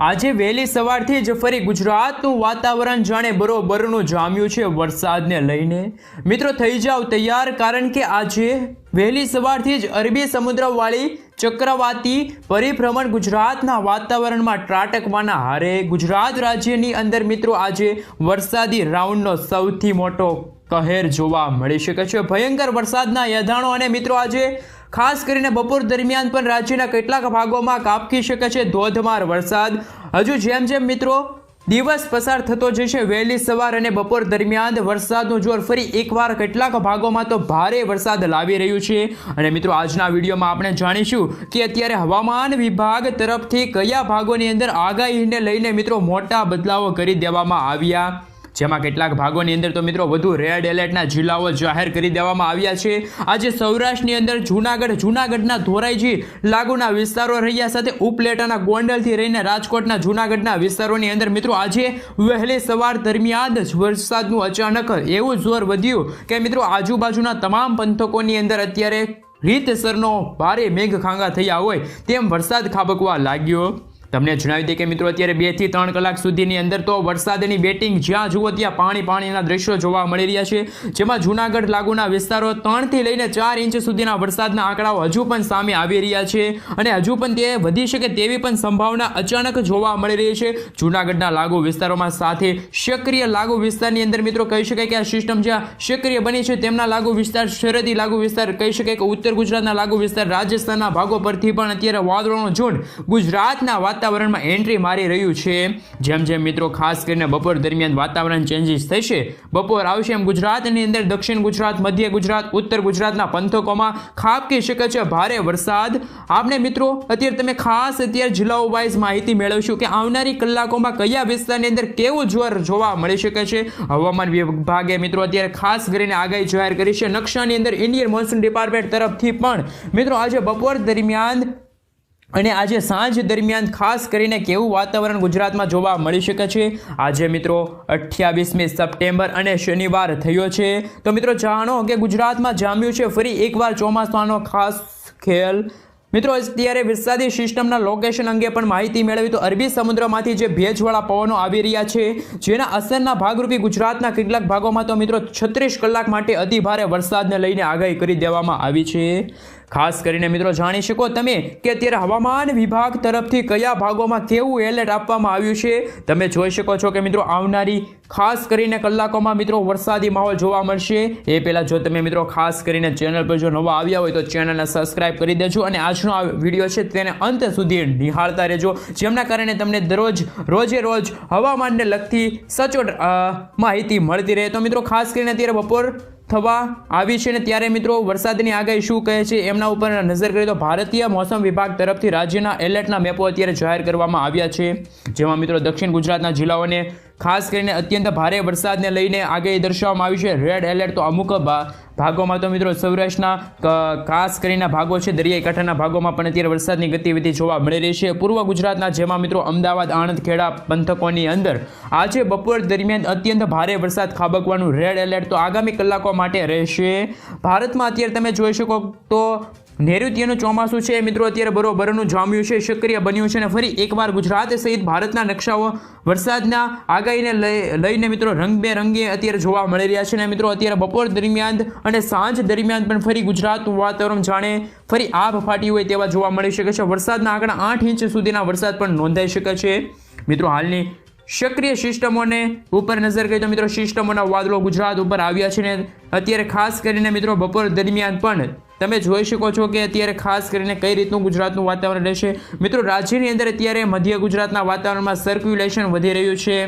આજે વહેલી સવારથી જ ફરી ગુજરાતનું વાતાવરણ જાણે બરોબરનું જામ્યું છે વરસાદને લઈને. મિત્રો, થઈ જાવ તૈયાર, કારણ કે આજે વહેલી સવારથી જ અરબી સમુદ્રવાળી ચક્રવાતી પરિભ્રમણ ગુજરાતના વાતાવરણમાં ત્રાટકવાના હારે. ગુજરાત રાજ્યની અંદર, મિત્રો, આજે વરસાદી રાઉન્ડનો સૌથી મોટો કહેર જોવા મળી શકે છે. ભયંકર વરસાદના યધાણો અને મિત્રો, આજે ખાસ કરીને બપોર દરમિયાન પણ રાજ્યના કેટલાક ભાગોમાં કાપકી શકે છે, ધોધમાર વરસાદ. હજુ જેમ જેમ મિત્રો દિવસ પસાર થતો જશે વહેલી સવાર અને બપોર દરમિયાન વરસાદનું જોર ફરી એકવાર કેટલાક ભાગોમાં તો ભારે વરસાદ લાવી રહ્યું છે. અને મિત્રો, આજના વિડીયોમાં આપણે જાણીશું કે અત્યારે હવામાન વિભાગ તરફથી કયા ભાગોની અંદર આગાહીને લઈને મિત્રો મોટા બદલાવો કરી દેવામાં આવ્યા. જેમાં કેટલાક ભાગોની અંદર તો મિત્રો વધુ રેડ એલર્ટના જિલ્લાઓ જાહેર કરી દેવામાં આવ્યા છે. આજે સૌરાષ્ટ્રની અંદર જૂનાગઢ, જૂનાગઢના ધોરાઈજી લાગુના વિસ્તારો રહ્યા સાથે ઉપલેટાના ગોંડલથી રહીને રાજકોટના જૂનાગઢના વિસ્તારોની અંદર મિત્રો આજે વહેલી સવાર દરમિયાન જ વરસાદનું અચાનક એવું જોર વધ્યું કે મિત્રો આજુબાજુના તમામ પંથકોની અંદર અત્યારે રીતસરનો ભારે મેઘખાંગા થયા હોય તેમ વરસાદ ખાબકવા લાગ્યો. તમને જણાવી દઈએ કે મિત્રો, અત્યારે બેથી ત્રણ કલાક સુધીની અંદર તો વરસાદની બેટિંગ જ્યાં જુઓ ત્યાં પાણી પાણીના દ્રશ્યો જોવા મળી રહ્યા છે. જેમાં જૂનાગઢ લાગુના વિસ્તારો ત્રણથી લઈને ચાર ઇંચ સુધીના વરસાદના આંકડાઓ હજુ પણ સામે આવી રહ્યા છે અને હજુ પણ તે વધી શકે તેવી પણ સંભાવના અચાનક જોવા મળી રહી છે. જૂનાગઢના લાગુ વિસ્તારોમાં સાથે સક્રિય લાગુ વિસ્તારની અંદર મિત્રો કહી શકાય કે આ સિસ્ટમ જ્યાં સક્રિય બની છે તેમના લાગુ વિસ્તાર સરહદી લાગુ વિસ્તાર કહી શકાય કે ઉત્તર ગુજરાતના લાગુ વિસ્તાર રાજસ્થાનના ભાગો પરથી પણ અત્યારે વાદળોનો ઝુંડ ગુજરાતના વાતાવરણમાં એન્ટ્રી મારી રહ્યું છે. જેમ જેમ મિત્રો, ખાસ કરીને બપોર દરમિયાન વાતાવરણ ચેન્જીસ થશે. બપોર આવશે એમ ગુજરાતની અંદર દક્ષિણ ગુજરાત, મધ્ય ગુજરાત, ઉત્તર ગુજરાતના પંથકોમાં ખાબકી શકે છે ભારે વરસાદ. આપણે મિત્રો, અત્યારે તમે ખાસ અત્યારે જિલ્લાઓ વાઇઝ માહિતી મેળવશું કે આવનારી કલાકોમાં કયા વિસ્તારની અંદર કેવું જોર જોવા મળી શકે છે. હવામાન વિભાગે મિત્રો અત્યારે ખાસ કરીને આગાહી જાહેર કરી છે. નકશાની અંદર ઇન્ડિયન મોન્સૂન ડિપાર્ટમેન્ટ તરફથી પણ મિત્રો, આજે બપોર દરમિયાન અને આજે સાંજ દરમિયાન ખાસ કરીને કેવું વાતાવરણ ગુજરાતમાં જોવા મળી શકે છે? આજે મિત્રો અઠ્યાવીસમી સપ્ટેમ્બર અને શનિવાર થયો છે. તો મિત્રો જાણો કે ગુજરાતમાં જામ્યું છે ફરી એકવાર ચોમાસાનો ખાસ ખેલ. મિત્રો અત્યારે વરસાદી સિસ્ટમના લોકેશન અંગે પણ માહિતી મેળવી તો અરબી સમુદ્રમાંથી જે ભેજવાળા પવનો આવી રહ્યા છે, જેના અસરના ભાગરૂપે ગુજરાતના કેટલાક ભાગોમાં તો મિત્રો છત્રીસ કલાક માટે અતિભારે વરસાદને લઈને આગાહી કરી દેવામાં આવી છે. ખાસ કરીને મિત્રો જાણી શકો તમે કે અત્યારે હવામાન વિભાગ તરફથી કયા ભાગોમાં કેવું એલર્ટ આપવામાં આવ્યું છે? તમે જોઈ શકો છો કે મિત્રો આવનારી ખાસ કરીને કલાકોમાં મિત્રો વરસાદી માહોલ જોવા મળશે. એ પહેલાં જો તમે મિત્રો ખાસ કરીને ચેનલ પર જો નવા આવ્યા હોય તો ચેનલને સબસ્ક્રાઇબ કરી દેજો અને આજનો આ વીડિયો છે તેને અંત સુધી નિહાળતા રહેજો. જેમના કારણે તમને દરરોજ, રોજે રોજ હવામાનને લગતી સચોટ માહિતી મળતી રહે. તો મિત્રો ખાસ કરીને અત્યારે બપોર થવા આવી છે ને ત્યારે મિત્રો વરસાદની આગાહી શું કહે છે એમના ઉપર નજર કરીએ તો ભારતીય મોસમ વિભાગ તરફથી રાજ્યના એલર્ટના મેપો અત્યારે જાહેર કરવામાં આવ્યા છે. જેમાં મિત્રો દક્ષિણ ગુજરાતના જિલ્લાઓને ખાસ કરીને અત્યંત ભારે વરસાદને લઈને આગાહી દર્શાવવામાં આવી છે. રેડ એલર્ટ તો અમુક ભાગોમાં તો મિત્રો સૌરાષ્ટ્રના ખાસ કરીને ભાગો છે, દરિયાઈ કાંઠાના ભાગોમાં પણ અત્યારે વરસાદની ગતિવિધિ જોવા મળી રહી છે. પૂર્વ ગુજરાતના જેમાં મિત્રો અમદાવાદ આણંદ ખેડા પંથકોની અંદર આજે બપોર દરમિયાન અત્યંત ભારે વરસાદ ખાબકવાનું રેડ એલર્ટ તો આગામી કલાકો માટે રહેશે. ભારતમાં અત્યારે તમે જોઈ શકો તો નૈઋત્યનું ચોમાસું છે. મિત્રો, અત્યારે બરોબરનું જામ્યું છે, સક્રિય બન્યું છે અને ફરી એકવાર ગુજરાત સહિત ભારતના નકશાઓ વરસાદના આગાહીને લઈ- લઈને મિત્રો, રંગબેરંગી અત્યારે જોવા મળી રહ્યા છે. અને મિત્રો, અત્યારે બપોર દરમિયાન અને સાંજ દરમિયાન પણ ફરી ગુજરાતનું વાતાવરણ જાણે ફરી આભ ફાટી હોય તેવા જોવા મળી શકે છે. વરસાદના આંકડા આઠ ઇંચ સુધીના વરસાદ પણ નોંધાઈ શકે છે. મિત્રો, હાલની સક્રિય સિસ્ટમોને ઉપર નજર કરીએ તો મિત્રો સિસ્ટમોના વાદળો ગુજરાત ઉપર આવ્યા છે ને અત્યારે ખાસ કરીને મિત્રો બપોર દરમિયાન પણ તમે જોઈ શકો છો કે અત્યારે ખાસ કરીને કઈ રીતનું ગુજરાતનું વાતાવરણ રહેશે? મિત્રો રાજ્યની અંદર અત્યારે મધ્ય ગુજરાતના વાતાવરણમાં સર્ક્યુલેશન વધી રહ્યું છે.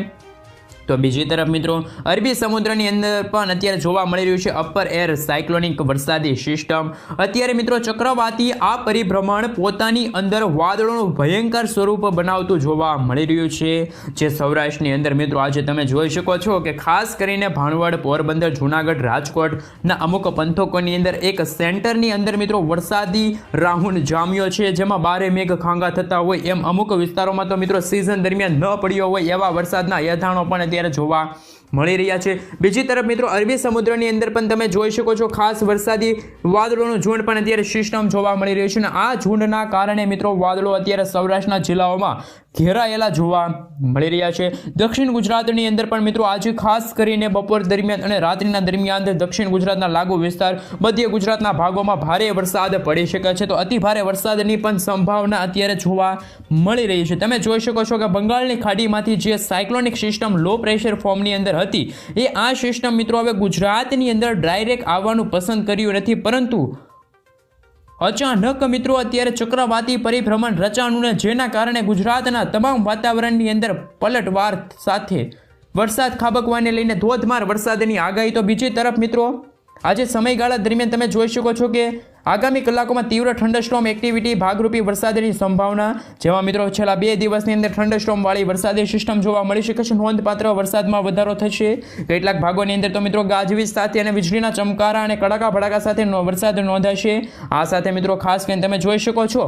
તો બીજી તરફ મિત્રો, અરબી સમુદ્રની અંદર પણ અત્યારે જોવા મળી રહ્યું છે અપર એર સાયક્લોનિક વરસાદી સિસ્ટમ અત્યારે મિત્રો ચક્રવાતી આ પરિભ્રમણ પોતાની અંદર વાદળોનું ભયંકર સ્વરૂપ બનાવતું જોવા મળી રહ્યું છે. જે સૌરાષ્ટ્રની અંદર મિત્રો આજે તમે જોઈ શકો છો કે ખાસ કરીને ભાણવડ, પોરબંદર, જૂનાગઢ રાજકોટના અમુક પંથકોની અંદર એક સેન્ટરની અંદર મિત્રો વરસાદી રાહુન જામ્યો છે. જેમાં બારે મેઘ ખાંગા થતા હોય એમ અમુક વિસ્તારોમાં તો મિત્રો સિઝન દરમિયાન ન પડ્યો હોય એવા વરસાદના યથાણો પણ અત્યારે જોવા મળી રહ્યા છે. બીજી તરફ મિત્રો, અરબી સમુદ્રની અંદર પણ તમે જોઈ શકો છો, ખાસ વરસાદી વાદળોનું ઝુંડ પણ અત્યારે સિસ્ટમ જોવા મળી રહ્યું છે અને આ ઝુંડના કારણે મિત્રો, વાદળો અત્યારે સૌરાષ્ટ્રના જિલ્લાઓમાં ઘેરાયેલા જોવા મળી રહ્યા છે. દક્ષિણ ગુજરાતની અંદર પણ મિત્રો, આજે ખાસ કરીને બપોર દરમિયાન અને રાત્રિના દરમિયાન દક્ષિણ ગુજરાતના લાગુ વિસ્તાર, મધ્ય ગુજરાતના ભાગોમાં ભારે વરસાદ પડી શકે છે. તો અતિ ભારે વરસાદની પણ સંભાવના અત્યારે જોવા મળી રહી છે. તમે જોઈ શકો છો કે બંગાળની ખાડીમાંથી જે સાયક્લોનિક સિસ્ટમ લો પ્રેશર ફોર્મની અંદર હતી. એ આ સિસ્ટમ મિત્રો હવે ગુજરાતની અંદર ડાયરેક્ટ આવવાનું પસંદ કર્યું નથી, પરંતુ અચાનક મિત્રો અત્યારે ચક્રવાતી પરિભ્રમણ રચાણું ને જેના કારણે ગુજરાતના તમામ વાતાવરણની અંદર પલટવાર સાથે વરસાદ ખાબકવાને લઈને ધોધમાર વરસાદની આગાહી. તો બીજી તરફ મિત્રો, આજે સમયગાળા દરમિયાન તમે જોઈ શકો છો કે આગામી કલાકોમાં તીવ્ર ઠંડસ્ટોમ એક્ટિવિટી ભાગરૂપી વરસાદની સંભાવના. જેમાં મિત્રો, છેલ્લા બે દિવસની અંદર ઠંડસ્ટોમ વાળી વરસાદી સિસ્ટમ જોવા મળી શકે છે. નોંધપાત્ર વરસાદમાં વધારો થશે. કેટલાક ભાગોની અંદર તો મિત્રો ગાજવીજ સાથે અને વીજળીના ચમકારા અને કડાકા ભડાકા સાથે વરસાદ નોંધાશે. આ સાથે મિત્રો, ખાસ કરીને તમે જોઈ શકો છો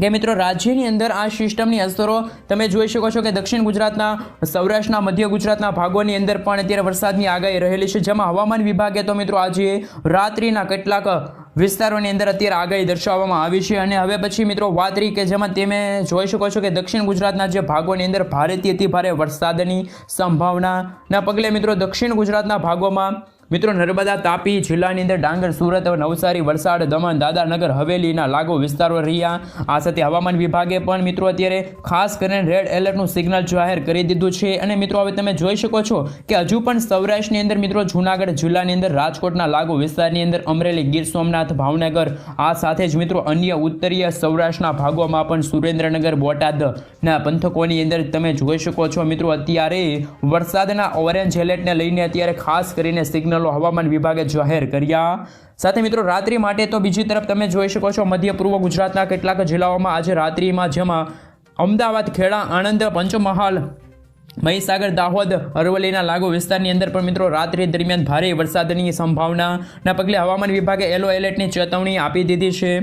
કે મિત્રો, રાજ્યની અંદર આ સિસ્ટમની અસરો તમે જોઈ શકો છો કે દક્ષિણ ગુજરાતના, સૌરાષ્ટ્રના, મધ્ય ગુજરાતના ભાગોની અંદર પણ અત્યારે વરસાદની આગાહી રહેલી છે. જેમાં હવામાન વિભાગે તો મિત્રો, આજે રાત્રિના કેટલાક વિસ્તારોની અંદર અત્યારે આગાહી દર્શાવવામાં આવી છે અને હવે પછી મિત્રો વાત રહી કે જેમાં તમે જોઈ શકો છો કે દક્ષિણ ગુજરાતના જે ભાગોની અંદર ભારેથી અતિ ભારે વરસાદની સંભાવનાના પગલે મિત્રો દક્ષિણ ગુજરાતના ભાગોમાં મિત્રો, નર્મદા તાપી જિલ્લાની અંદર ડાંગર, સુરત, નવસારી, વલસાડ, દમણ દાદાનગર હવેલીના લાગુ વિસ્તારો રહ્યા. આ સાથે હવામાન વિભાગે પણ મિત્રો અત્યારે ખાસ કરીને રેડ એલર્ટનું સિગ્નલ જાહેર કરી દીધું છે. અને મિત્રો, હવે તમે જોઈ શકો છો કે હજુ પણ સૌરાષ્ટ્રની અંદર મિત્રો, જૂનાગઢ જિલ્લાની અંદર રાજકોટના લાગુ વિસ્તારની અંદર અમરેલી, ગીર સોમનાથ, ભાવનગર, આ સાથે જ મિત્રો અન્ય ઉત્તરીય સૌરાષ્ટ્રના ભાગોમાં પણ સુરેન્દ્રનગર, બોટાદના પંથકોની અંદર તમે જોઈ શકો છો. મિત્રો, અત્યારે વરસાદના ઓરેન્જ એલર્ટને લઈને અત્યારે ખાસ કરીને સિગ્નલો હવામાન વિભાગે જાહેર કર્યા. સાથે મિત્રો, રાત્રિ માટે તો બીજી તરફ તમે જોઈ શકો છો, મધ્ય પૂર્વ ગુજરાતના કેટલાક જિલ્લાઓમાં આજે રાત્રિમાં જેમાં અમદાવાદ, ખેડા, આણંદ, પંચમહાલ, મહીસાગર, દાહોદ, અરવલ્લીના લાગુ વિસ્તારની અંદર પણ મિત્રો રાત્રિ દરમિયાન ભારે વરસાદની સંભાવનાના પગલે હવામાન વિભાગે યલો એલર્ટની ચેતવણી આપી દીધી છે.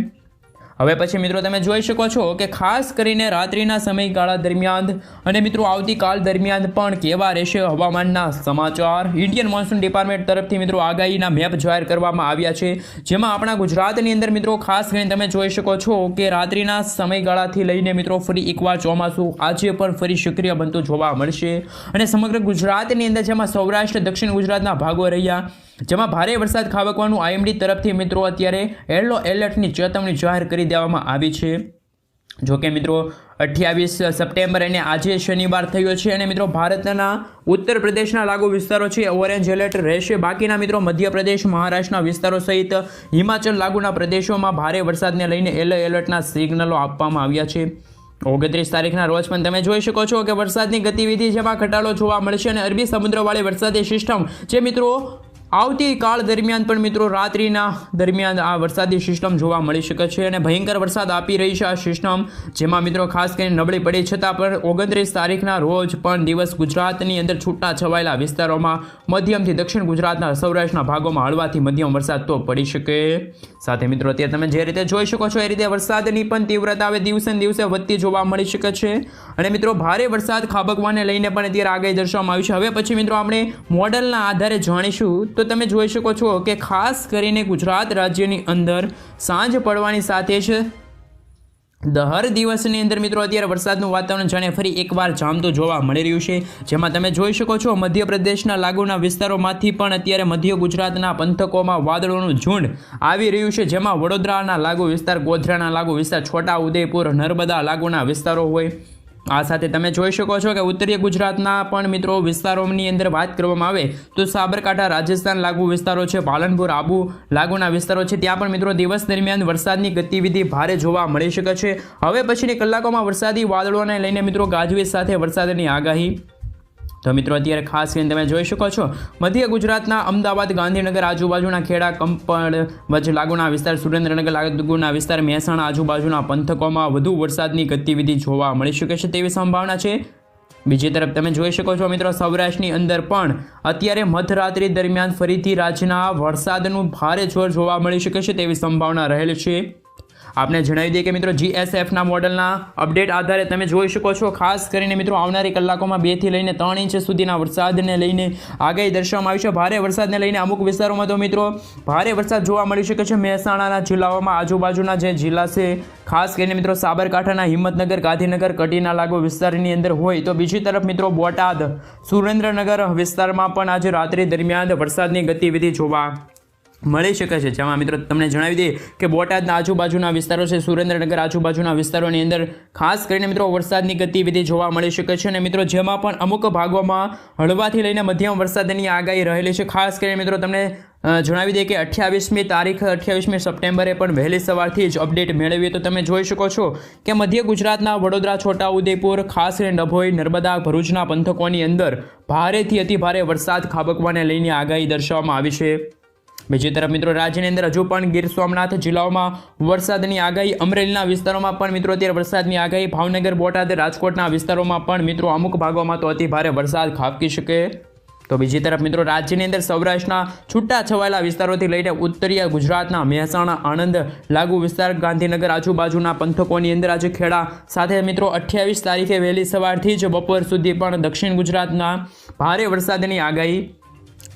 હવે પછી મિત્રો તમે જોઈ શકો છો કે ખાસ કરીને રાત્રિના સમયગાળા દરમિયાન અને મિત્રો આવતીકાલ દરમિયાન પણ કેવા રહેશે હવામાનના સમાચાર? ઇન્ડિયન મોન્સૂન ડિપાર્ટમેન્ટ તરફથી મિત્રો આગાહીના મેપ જાહેર કરવામાં આવ્યા છે. જેમાં આપણા ગુજરાતની અંદર મિત્રો ખાસ કરીને તમે જોઈ શકો છો કે રાત્રિના સમયગાળાથી લઈને મિત્રો ફરી એકવાર ચોમાસું આજે પણ ફરી સક્રિય બનતું જોવા મળશે. અને સમગ્ર ગુજરાતની અંદર જેમાં સૌરાષ્ટ્ર, દક્ષિણ ગુજરાતના ભાગો રહ્યા જેમાં ભારે વરસાદ ખાબકવાનું આઈએમડી તરફથી મિત્રો અત્યારે યલો એલર્ટની ચેતવણી જાહેર કરી દેવામાં આવી છે. જો કે મિત્રો, અઠ્યાવીસ સપ્ટેમ્બર અને આજે શનિવાર થયો છે અને મિત્રો ભારતના ઉત્તર પ્રદેશના લાગુ વિસ્તારો છે. ઓરેન્જ એલર્ટ રહેશે. બાકીના મિત્રો, મધ્યપ્રદેશ, મહારાષ્ટ્રના વિસ્તારો સહિત હિમાચલ લાગુના પ્રદેશોમાં ભારે વરસાદને લઈને યલો એલર્ટના સિગ્નલો આપવામાં આવ્યા છે. ઓગણત્રીસ તારીખના રોજ પણ તમે જોઈ શકો છો કે વરસાદની ગતિવિધિ જેમાં ઘટાડો જોવા મળશે અને અરબી સમુદ્રવાળી વરસાદી સિસ્ટમ જે મિત્રો આવતીકાલ દરમિયાન પણ મિત્રો રાત્રિના દરમિયાન આ વરસાદી સિસ્ટમ જોવા મળી શકે છે અને ભયંકર વરસાદ આપી રહી છે આ સિસ્ટમ, જેમાં મિત્રો ખાસ કરીને નબળી પડી છતાં પણ ઓગણત્રીસ તારીખના રોજ પણ દિવસ ગુજરાતની અંદર છૂટા છવાયેલા વિસ્તારોમાં મધ્યમથી દક્ષિણ ગુજરાતના સૌરાષ્ટ્રના ભાગોમાં હળવાથી મધ્યમ વરસાદ તો પડી શકે. સાથે મિત્રો અત્યારે તમે જે રીતે જોઈ શકો છો એ રીતે વરસાદની પણ તીવ્રતા હવે દિવસે દિવસે વધતી જોવા મળી શકે છે. અને મિત્રો ભારે વરસાદ ખાબકવાને લઈને પણ અત્યારે આગાહી દર્શાવવામાં આવી છે. હવે પછી મિત્રો આપણે મોડલના આધારે જાણીશું તો તમે જોઈ શકો છો કે ખાસ કરીને ગુજરાત રાજ્યની અંદર સાંજ પડવાની સાથે જ દહર દિવસની અંદર મિત્રો અત્યારે વરસાદનું વાતાવરણ જાણે ફરી એકવાર જામતું જોવા મળી રહ્યું છે. જેમાં તમે જોઈ શકો છો મધ્યપ્રદેશના લાગુના વિસ્તારોમાંથી પણ અત્યારે મધ્ય ગુજરાતના પંથકોમાં વાદળોનું ઝુંડ આવી રહ્યું છે. જેમાં વડોદરાના લાગુ વિસ્તાર, ગોધરાના લાગુ વિસ્તાર છોટા ઉદયપુર નર્મદા લાગુના વિસ્તારો હોય આ સાથે તમે જોઈ શકો છો કે ઉત્તરીય ગુજરાતના પણ મિત્રો વિસ્તારોની અંદર વાત કરવામાં આવે તો સાબરકાંઠા, રાજસ્થાન લાગુ વિસ્તારો છે, પાલનપુર, આબુ લાગુના વિસ્તારો છે. ત્યાં પણ મિત્રો દિવસ દરમિયાન વરસાદની ગતિવિધિ ભારે જોવા મળી શકે છે. હવે પછીની કલાકોમાં વરસાદી વાદળોને લઈને મિત્રો ગાજવીજ સાથે વરસાદની આગાહી. તો મિત્રો, અત્યારે ખાસ કરીને તમે જોઈ શકો છો, મધ્ય ગુજરાતના અમદાવાદ, ગાંધીનગર આજુબાજુના ખેડા કંપણ વચ્ચે લાગુના વિસ્તાર, સુરેન્દ્રનગર લાગુના વિસ્તાર, મહેસાણા આજુબાજુના પંથકોમાં વધુ વરસાદની ગતિવિધિ જોવા મળી શકે છે તેવી સંભાવના છે. બીજી તરફ તમે જોઈ શકો છો મિત્રો, સૌરાષ્ટ્રની અંદર પણ અત્યારે મધરાત્રિ દરમિયાન ફરીથી રાજ્યના વરસાદનું ભારે જોર જોવા મળી શકે છે તેવી સંભાવના રહેલી છે. આપને જણાવી દઈએ કે મિત્રો જીએસએફના મોડલના અપડેટ આધારે તમે જોઈ શકો છો, ખાસ કરીને મિત્રો આવનારી કલાકોમાં બેથી લઈને ત્રણ ઇંચ સુધીના વરસાદને લઈને આગાહી દર્શાવવામાં આવી છે. ભારે વરસાદને લઈને અમુક વિસ્તારોમાં તો મિત્રો ભારે વરસાદ જોવા મળી શકે છે. મહેસાણાના જિલ્લાઓમાં આજુબાજુના જે જિલ્લા છે, ખાસ કરીને મિત્રો સાબરકાંઠાના હિંમતનગર, ગાંધીનગર, કટીના લાગુ વિસ્તારની અંદર હોય તો બીજી તરફ મિત્રો બોટાદ, સુરેન્દ્રનગર વિસ્તારમાં પણ આજે રાત્રિ દરમિયાન વરસાદની ગતિવિધિ જોવા મળી શકે છે. જેમાં મિત્રો તમને જણાવી દઈએ કે બોટાદના આજુબાજુના વિસ્તારો છે, સુરેન્દ્રનગર આજુબાજુના વિસ્તારોની અંદર ખાસ કરીને મિત્રો વરસાદની ગતિવિધિ જોવા મળી શકે છે અને મિત્રો જેમાં પણ અમુક ભાગોમાં હળવાથી લઈને મધ્યમ વરસાદની આગાહી રહેલી છે. ખાસ કરીને મિત્રો તમને જણાવી દઈએ કે અઠ્યાવીસમી તારીખ, અઠ્યાવીસમી સપ્ટેમ્બરે પણ વહેલી સવારથી જ અપડેટ મેળવીએ તો તમે જોઈ શકો છો કે મધ્ય ગુજરાતના વડોદરા છોટાઉદેપુર ખાસ કરીને ડભોઈ, નર્મદા, ભરૂચના પંથકોની અંદર ભારેથી અતિભારે વરસાદ ખાબકવાને લઈને આગાહી દર્શાવવામાં આવી છે. બીજી તરફ મિત્રો રાજ્યની અંદર હજુ પણ ગીર સોમનાથ જિલ્લાઓમાં વરસાદની આગાહી, અમરેલીના વિસ્તારોમાં પણ મિત્રો અત્યારે વરસાદની આગાહી, ભાવનગર, બોટાદ, રાજકોટના વિસ્તારોમાં પણ મિત્રો અમુક ભાગોમાં તો અતિ ભારે વરસાદ ખાબકી શકે. તો બીજી તરફ મિત્રો રાજ્યની અંદર સૌરાષ્ટ્રના છૂટા છવાયેલા વિસ્તારોથી લઈને ઉત્તરીય ગુજરાતના મહેસાણા, આણંદ, લાગુ વિસ્તાર, ગાંધીનગર આજુબાજુના પંથકોની અંદર આજે ખેડા સાથે મિત્રો અઠ્યાવીસ તારીખે વહેલી સવારથી જ બપોર સુધી પણ દક્ષિણ ગુજરાતના ભારે વરસાદની આગાહી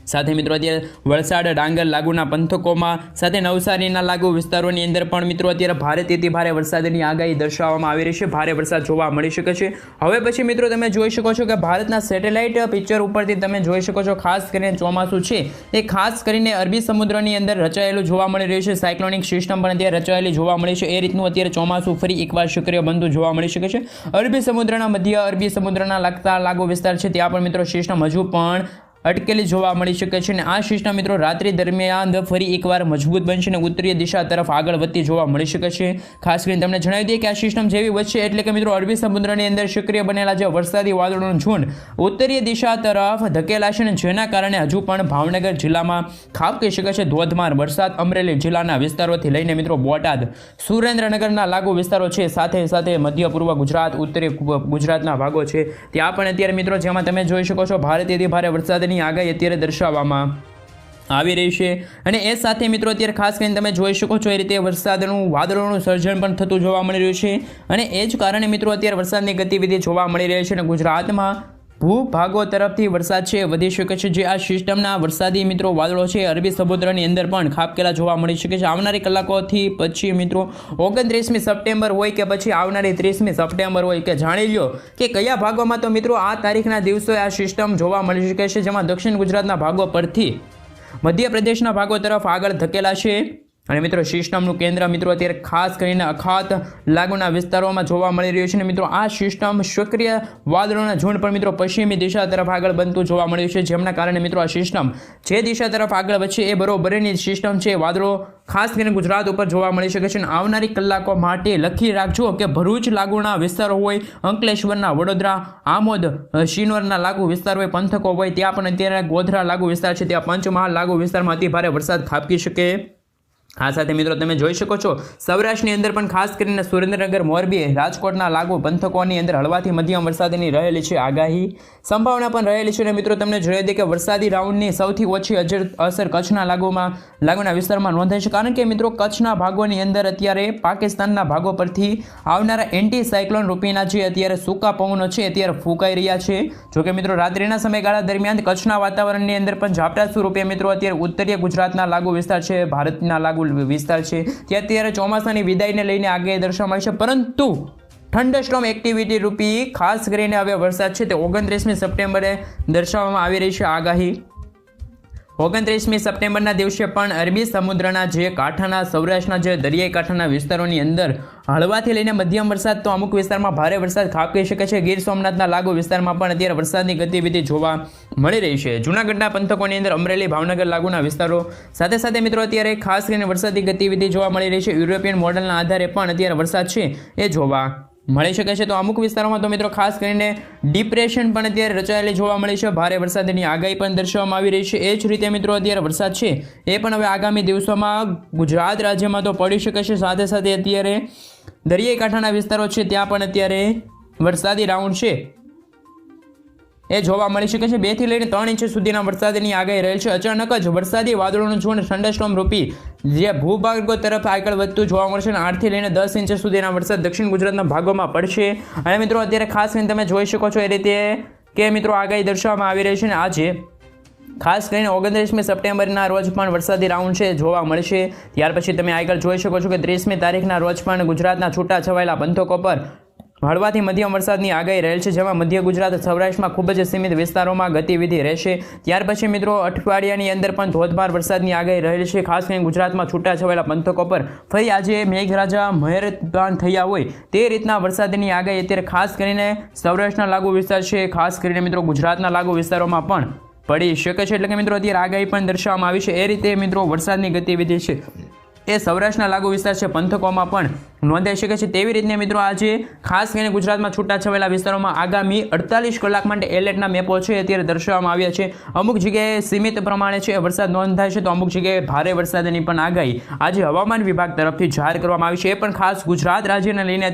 સાથે મિત્રો, અત્યારે વલસાડ, ડાંગર લાગુના પંથકોમાં સાથે નવસારીના લાગુ વિસ્તારોની અંદર પણ મિત્રો, અત્યારે ભારે તેથી ભારે વરસાદની આગાહી દર્શાવવામાં આવી રહી છે. ભારે વરસાદ જોવા મળી શકે છે. હવે પછી મિત્રો, તમે જોઈ શકો છો કે ભારતના સેટેલાઇટ પિક્ચર ઉપરથી તમે જોઈ શકો છો, ખાસ કરીને ચોમાસું છે, એ ખાસ કરીને અરબી સમુદ્રની અંદર રચાયેલું જોવા મળી રહ્યું છે. સાયક્લોનિક સિસ્ટમ પણ અત્યારે રચાયેલી જોવા મળી છે. એ રીતનું અત્યારે ચોમાસું ફરી એકવાર સક્રિય બનતું જોવા મળી શકે છે. અરબી સમુદ્રના મધ્ય અરબી સમુદ્રના લગતા લાગુ વિસ્તાર છે, ત્યાં પણ મિત્રો, સિસ્ટમ હજુ પણ અટકેલી જોવા મળી શકે છે અને આ સિસ્ટમ મિત્રો, રાત્રિ દરમિયાન ફરી એકવાર મજબૂત બનશે અને ઉત્તરીય દિશા તરફ આગળ વધતી જોવા મળી શકે છે. ખાસ કરીને તમને જણાવી દઈએ કે આ સિસ્ટમ જેવી વધશે એટલે કે મિત્રો, અરબી સમુદ્રની અંદર સક્રિય બનેલા જે વરસાદી વાદળોનું ઝુંડ ઉત્તરીય દિશા તરફ ધકેલાશે અને જેના કારણે હજુ પણ ભાવનગર જિલ્લામાં ખાબકી શકે છે, ધોધમાર વરસાદ અમરેલી જિલ્લાના વિસ્તારોથી લઈને મિત્રો, બોટાદ, સુરેન્દ્રનગરના લાગુ વિસ્તારો છે. સાથે સાથે મધ્ય પૂર્વ ગુજરાત, ઉત્તરી ગુજરાતના ભાગો છે. ત્યાં પણ અત્યારે મિત્રો, જેમાં તમે જોઈ શકો છો ભારતીયથી ભારે વરસાદની આગાહી અત્યારે દર્શાવવામાં આવી રહી છે. અને એ સાથે મિત્રો અત્યારે ખાસ કરીને તમે જોઈ શકો છો, એ રીતે વરસાદનું વાદળોનું સર્જન પણ થતું જોવા મળી રહ્યું છે. અને એ જ કારણે મિત્રો અત્યારે વરસાદની ગતિવિધિ જોવા મળી રહી છે અને ગુજરાતમાં ભૂભાગો તરફથી વરસાદ છે. વધી શકે છે જે આ સિસ્ટમના વરસાદી મિત્રો વાદળો છે. અરબી સમુદ્રની અંદર પણ ખાબકેલા જોવા મળી શકે છે. આવનારી કલાકોથી પછી મિત્રો ઓગણત્રીસમી સપ્ટેમ્બર હોય કે પછી આવનારી ત્રીસમી સપ્ટેમ્બર હોય કે જાણી લ્યો કે કયા ભાગોમાં તો મિત્રો આ તારીખના દિવસોએ આ સિસ્ટમ જોવા મળી શકે છે. જેમાં દક્ષિણ ગુજરાતના ભાગો પરથી મધ્યપ્રદેશના ભાગો તરફ આગળ ધકેલાશે. અને મિત્રો સિસ્ટમનું કેન્દ્ર મિત્રો અત્યારે ખાસ કરીને અખાત લાગુના વિસ્તારોમાં જોવા મળી રહ્યું છે અને મિત્રો, આ સિસ્ટમ સક્રિય વાદળોના ઝુંડ પણ મિત્રો પશ્ચિમી દિશા તરફ આગળ બનતું જોવા મળ્યું છે, જેમના કારણે મિત્રો આ સિસ્ટમ જે દિશા તરફ આગળ વધશે એ બરોબરની સિસ્ટમ છે વાદળો ખાસ કરીને ગુજરાત ઉપર જોવા મળી શકે છે અને આવનારી કલાકો માટે લખી રાખજો કે ભરૂચ લાગુના વિસ્તારો હોય, અંકલેશ્વરના વડોદરા, આમોદ, શિનોરના લાગુ વિસ્તાર હોય, પંથકો હોય, ત્યાં પણ અત્યારે ગોધરા લાગુ વિસ્તાર છે, ત્યાં પંચમહાલ લાગુ વિસ્તારમાં અતિભારે વરસાદ ખાબકી શકે. આ સાથે મિત્રો, તમે જોઈ શકો છો, સૌરાષ્ટ્રની અંદર પણ ખાસ કરીને સુરેન્દ્રનગર, મોરબી, રાજકોટના લાગુ પંથકોની અંદર હળવાથી મધ્યમ વરસાદની રહેલી છે આગાહી. સંભાવના પણ રહેલી છે અને મિત્રો, તમને જોઈ દે કે વરસાદી રાઉન્ડની સૌથી ઓછી અસર કચ્છના લાગુમાં લાગુના વિસ્તારમાં નોંધાય છે. કારણ કે મિત્રો, કચ્છના ભાગોની અંદર અત્યારે પાકિસ્તાનના ભાગો પરથી આવનારા એન્ટી સાયક્લોન રૂપીના જે અત્યારે સૂકા પવનો છે અત્યારે ફૂંકાઈ રહ્યા છે. જોકે મિત્રો, રાત્રિના સમયગાળા દરમિયાન કચ્છના વાતાવરણની અંદર પણ ઝાપટા સ્વરૂપે મિત્રો, અત્યારે ઉત્તરીય ગુજરાતના લાગુ વિસ્તાર છે, ભારતના લાગુ વિસ્તાર છે. ત્યાં અત્યારે ચોમાસાની વિદાયને લઈને આગાહી દર્શાવવામાં છે. પરંતુ થંડરસ્ટોમ એક્ટિવિટી રૂપી ખાસ કરીને હવે વરસાદ છે તે ઓગણત્રીસમી સપ્ટેમ્બરે દર્શાવવામાં આવી રહી છે આગાહી. ઓગણત્રીસમી સપ્ટેમ્બરના દિવસે પણ અરબી સમુદ્રના જે કાંઠાના, સૌરાષ્ટ્રના જે દરિયાઈ કાંઠાના વિસ્તારોની અંદર હળવાથી લઈને મધ્યમ વરસાદ તો અમુક વિસ્તારમાં ભારે વરસાદ ખાબકી શકે છે. ગીર સોમનાથના લાગુ વિસ્તારમાં પણ અત્યારે વરસાદની ગતિવિધિ જોવા મળી રહી છે. જૂનાગઢના પંથકોની અંદર અમરેલી, ભાવનગર લાગુના વિસ્તારો સાથે સાથે મિત્રો અત્યારે ખાસ કરીને વરસાદી ગતિવિધિ જોવા મળી રહી છે. યુરોપિયન મોડલના આધારે પણ અત્યારે વરસાદ છે એ જોવા મળી શકે છે. તો અમુક વિસ્તારોમાં તો મિત્રો ખાસ કરીને ડિપ્રેશન પણ અત્યારે રચાયેલી જોવા મળી છે. ભારે વરસાદની આગાહી પણ દર્શાવવામાં આવી રહી છે. એ જ રીતે મિત્રો અત્યારે વરસાદ છે એ પણ હવે આગામી દિવસોમાં ગુજરાત રાજ્યમાં તો પડી શકે છે. સાથે સાથે અત્યારે દરિયાઈ કાંઠાના વિસ્તારો છે ત્યાં પણ અત્યારે વરસાદી રાઉન્ડ છે. એ જોવા મળી શકે છે. બેથી લઈને ત્રણ ઇંચ સુધીના વરસાદની આગાહી રહેલ છે. અચાનક જ વરસાદી વાદળોનું ઝુંડ થંડરસ્ટોમ રૂપી જે ભૂભાગો તરફ આગળ વધતું જોવા મળશે અને આઠથી લઈને દસ ઇંચ સુધીના વરસાદ દક્ષિણ ગુજરાતના ભાગોમાં પડશે. અને મિત્રો, અત્યારે ખાસ કરીને તમે જોઈ શકો છો એ રીતે કે મિત્રો, આગાહી દર્શાવવામાં આવી રહી છે અને આજે ખાસ કરીને ઓગણત્રીસમી સપ્ટેમ્બરના રોજ પણ વરસાદી રાઉન્ડ છે જોવા મળશે. ત્યાર પછી તમે આગળ જોઈ શકો છો કે ત્રીસમી તારીખના રોજ પણ ગુજરાતના છૂટા છવાયેલા પંથકો પર હળવાથી મધ્યમ વરસાદની આગાહી રહેલ છે, જેમાં મધ્ય ગુજરાત, સૌરાષ્ટ્રમાં ખૂબ જ સીમિત વિસ્તારોમાં ગતિવિધિ રહેશે. ત્યાર પછી મિત્રો, અઠવાડિયાની અંદર પણ ધોધમાર વરસાદની આગાહી રહેલ છે. ખાસ કરીને ગુજરાતમાં છૂટા છવાયેલા પંથકો પર ફરી આજે મેઘરાજા મહેરબાન થયા હોય તે રીતના વરસાદની આગાહી અત્યારે ખાસ કરીને સૌરાષ્ટ્રના લાગુ વિસ્તાર છે. ખાસ કરીને મિત્રો, ગુજરાતના લાગુ વિસ્તારોમાં પણ પડી શકે છે. એટલે કે મિત્રો, અત્યારે આગાહી પણ દર્શાવવામાં આવી છે. એ રીતે મિત્રો, વરસાદની ગતિવિધિ છે. એ સૌરાષ્ટ્રના લાગુ વિસ્તાર છે. પંથકોમાં પણ નોંધાઈ શકે છે તેવી રીતને મિત્રો આજે ખાસ કરીને ગુજરાતમાં છૂટાછવાયેલા વિસ્તારોમાં આગામી અડતાલીસ કલાક માટે એલર્ટના મેપો છે અત્યારે દર્શાવવામાં આવ્યા છે. અમુક જગ્યાએ સીમિત પ્રમાણે છે. વરસાદ નોંધાય છે તો અમુક જગ્યાએ ભારે વરસાદની પણ આગાહી આજે હવામાન વિભાગ તરફથી જાહેર કરવામાં આવી છે. એ પણ ખાસ ગુજરાત રાજ્યને લઈને